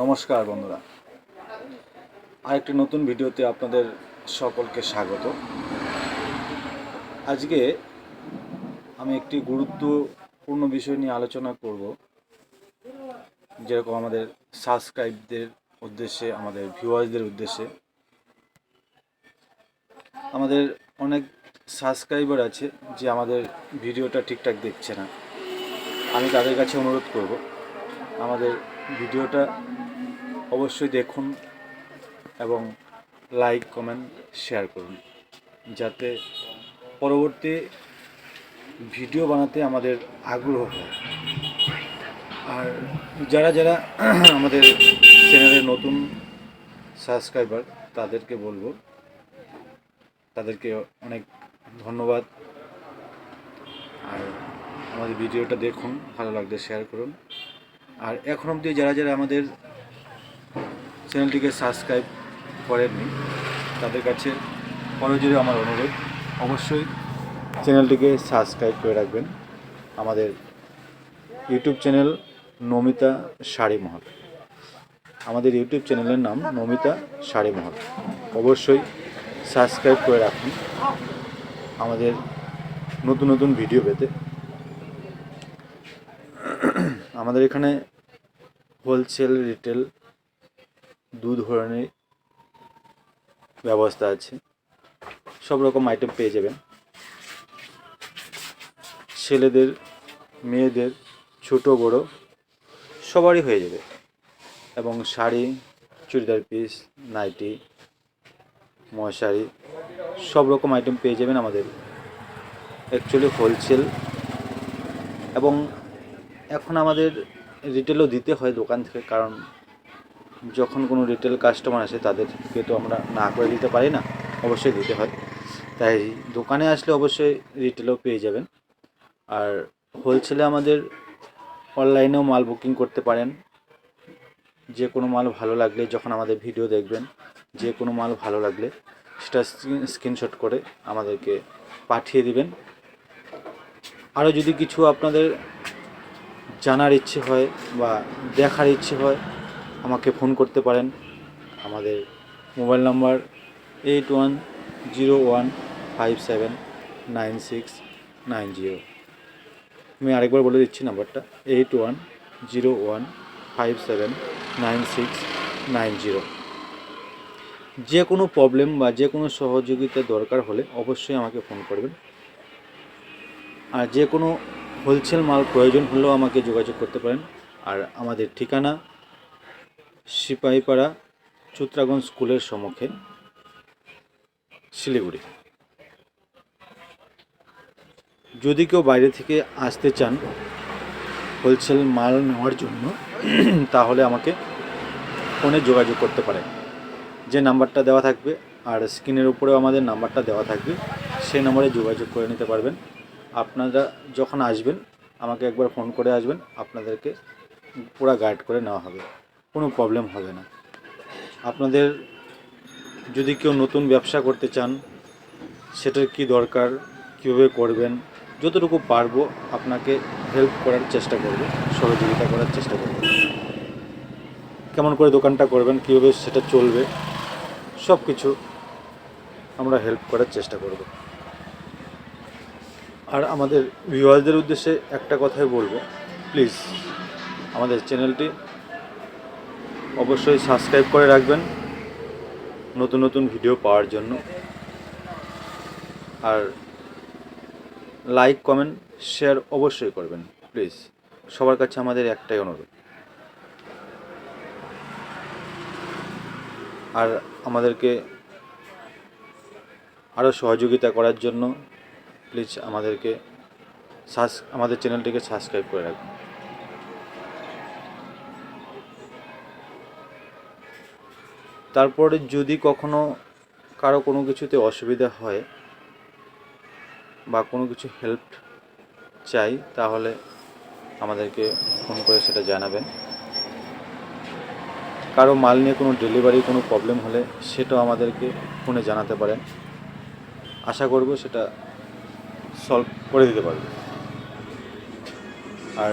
নমস্কার বন্ধুরা। আরেকটি নতুন ভিডিওতে আপনাদের সকলকে স্বাগত। আজকে আমি একটি গুরুত্বপূর্ণ বিষয় নিয়ে আলোচনা করব, যেরকম আমাদের সাবস্ক্রাইবদের উদ্দেশ্যে, আমাদের ভিউয়ার্সদের উদ্দেশ্যে। আমাদের অনেক সাবস্ক্রাইবার আছে যে আমাদের ভিডিওটা ঠিকঠাক দেখছে না। আমি তাদের কাছে অনুরোধ করব, আমাদের ভিডিওটা অবশ্যই দেখুন এবং লাইক, কমেন্ট, শেয়ার করুন যাতে পরবর্তী ভিডিও বানাতে আমাদের আগ্রহ হয়। আর যারা যারা আমাদের চ্যানেলের নতুন সাবস্ক্রাইবার, তাদেরকে বলব, তাদেরকে অনেক ধন্যবাদ। আর আমাদের ভিডিওটা দেখুন, ভালো লাগলে শেয়ার করুন। আর এখন অবধি যারা যারা আমাদের চ্যানেলটিকে সাবস্ক্রাইব করেননি, তাদের কাছে করজোরে আমার অনুরোধ, অবশ্যই চ্যানেলটিকে সাবস্ক্রাইব করে রাখবেন। আমাদের ইউটিউব চ্যানেল নমিতা শাড়ি মহল। আমাদের ইউটিউব চ্যানেলের নাম নমিতা শাড়ি মহল। অবশ্যই সাবস্ক্রাইব করে রাখুন আমাদের নতুন নতুন ভিডিও পেতে। আমাদের এখানে হোলসেল রিটেল দু ধরনের ব্যবস্থা আছে। সব রকম আইটেম পেয়ে যাবেন। ছেলেদের, মেয়েদের, ছোট, বড়, সবারই হয়ে যাবে। এবং শাড়ি, চুড়িদার পিস নাইটি, মশারি, সব রকম আইটেম পেয়ে যাবেন আমাদের। অ্যাকচুয়ালি হোলসেল এবং এখন আমাদের রিটেলও দিতে হয় দোকান থেকে, কারণ যখন কোনো রিটেল কাস্টমার আসে, তাদেরকে তো আমরা না করে দিতে পারি না, অবশ্যই দিতে হয়। তাই দোকানে আসলে অবশ্যই রিটেলও পেয়ে যাবেন। আর হোলসেলে আমাদের অনলাইনেও মাল বুকিং করতে পারেন। যে কোনো মাল ভালো লাগলে যখন আমাদের ভিডিও দেখবেন, যে কোনো মাল ভালো লাগলে সেটা স্ক্রিনশট করে আমাদেরকে পাঠিয়ে দিবেন। আরও যদি কিছু আপনাদের জানার ইচ্ছে হয় বা দেখার ইচ্ছে হয়, আমাকে ফোন করতে পারেন। আমাদের mobile number eight one zero one five seven nine six nine zero আমি আরেকবার বলে দিচ্ছি নাম্বারটা eight one zero one five seven nine six nine zero যে কোনো প্রবলেম বা যে কোনো সহযোগিতা দরকার হলে অবশ্যই আমাকে ফোন করবেন। আর যে কোনো হোলসেল মাল প্রয়োজন হলেও আমাকে যোগাযোগ করতে পারেন। আর আমাদের ঠিকানা সিপাহীপাড়া চুত্রাগঞ্জ স্কুলের সম্মুখে, শিলিগুড়ি। যদি কেউ বাইরে থেকে আসতে চান হোলসেল মাল নেওয়ার জন্য, তাহলে আমাকে ফোনে যোগাযোগ করতে পারেন। যে নাম্বারটা দেওয়া থাকবে, আর স্ক্রিনের উপরেও আমাদের নাম্বারটা দেওয়া থাকবে, সেই নাম্বারে যোগাযোগ করে নিতে পারবেন। আপনারা যখন আসবেন, আমাকে একবার ফোন করে আসবেন, আপনাদেরকে পুরো গাইড করে নেওয়া হবে। কোনো প্রবলেম হবে না। আপনাদের যদি কেউ নতুন ব্যবসা করতে চান, সেটার কি দরকার, কীভাবে করবেন, যতটুকু পারব আপনাকে হেল্প করার চেষ্টা করব, সহযোগিতা করার চেষ্টা করব। কেমন করে দোকানটা করবেন, কীভাবে সেটা চলবে সব কিছু আমরা হেল্প করার চেষ্টা করব। আর আমাদের ভিউয়ারদের উদ্দেশ্যে একটা কথাই বলব। প্লিজ আমাদের চ্যানেলটি অবশ্যই সাবস্ক্রাইব করে রাখবেন নতুন নতুন ভিডিও পাওয়ার জন্য। আর লাইক কমেন্ট শেয়ার অবশ্যই করবেন প্লিজ সবার কাছে আমাদের একটাই অনুরোধ। আর আমাদেরকে আরও সহযোগিতা করার জন্য প্লিজ আমাদেরকে সাস, আমাদের চ্যানেলটিকে সাবস্ক্রাইব করে রাখুন। তারপরে যদি কখনো কারও কোনো কিছুতে অসুবিধা হয় বা কোনো কিছু হেল্প চাই, তাহলে আমাদেরকে ফোন করে সেটা জানাবেন। কারও মাল নিয়ে কোনো ডেলিভারি কোনো প্রবলেম হলে সেটাও আমাদেরকে ফোনে জানাতে পারেন। আশা করব সেটা সলভ করে দিতে পারবে। আর